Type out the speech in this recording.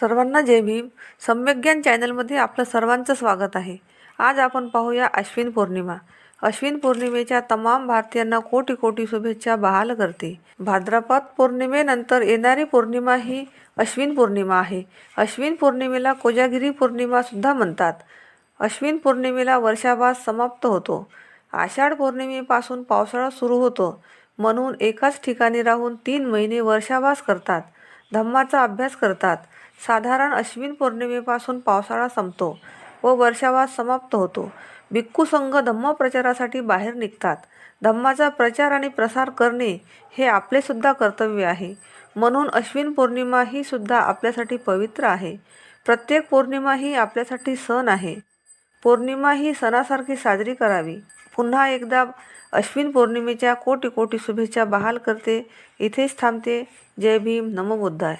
सर्वांना जय भीम. सम्यज्ञान चॅनलमध्ये आपलं सर्वांचं स्वागत आहे. आज आपण पाहूया अश्विन पौर्णिमा. अश्विन पौर्णिमेच्या तमाम भारतीयांना कोटी कोटी शुभेच्छा बहाल करते. भाद्रपद पौर्णिमेनंतर येणारी पौर्णिमा ही अश्विन पौर्णिमा आहे. अश्विन पौर्णिमेला कोजागिरी पौर्णिमासुद्धा म्हणतात. अश्विन पौर्णिमेला वर्षाभास समाप्त होतो. आषाढ पौर्णिमेपासून पावसाळा सुरू होतो. म्हणून एकाच ठिकाणी राहून तीन महिने वर्षाभास करतात. धम्माचा अभ्यास करतात. साधारण अश्विन पौर्णिमेपासून पावसाळा संपतो व वर्षावास समाप्त होतो. भिक्खू संघ धम्म प्रचारासाठी बाहेर निघतात. धम्माचा प्रचार आणि प्रसार करणे हे आपलेसुद्धा कर्तव्य आहे. म्हणून अश्विन पौर्णिमा ही सुद्धा आपल्यासाठी पवित्र आहे. प्रत्येक पौर्णिमा ही आपल्यासाठी सण आहे. पौर्णिमा ही सणासारखी साजरी करावी. पुन्हा एकदा अश्विन पौर्णिमेच्या कोटी कोटी शुभेच्छा बहाल करते. इथेच थांबते. जय भीम. नमो बुद्धाय.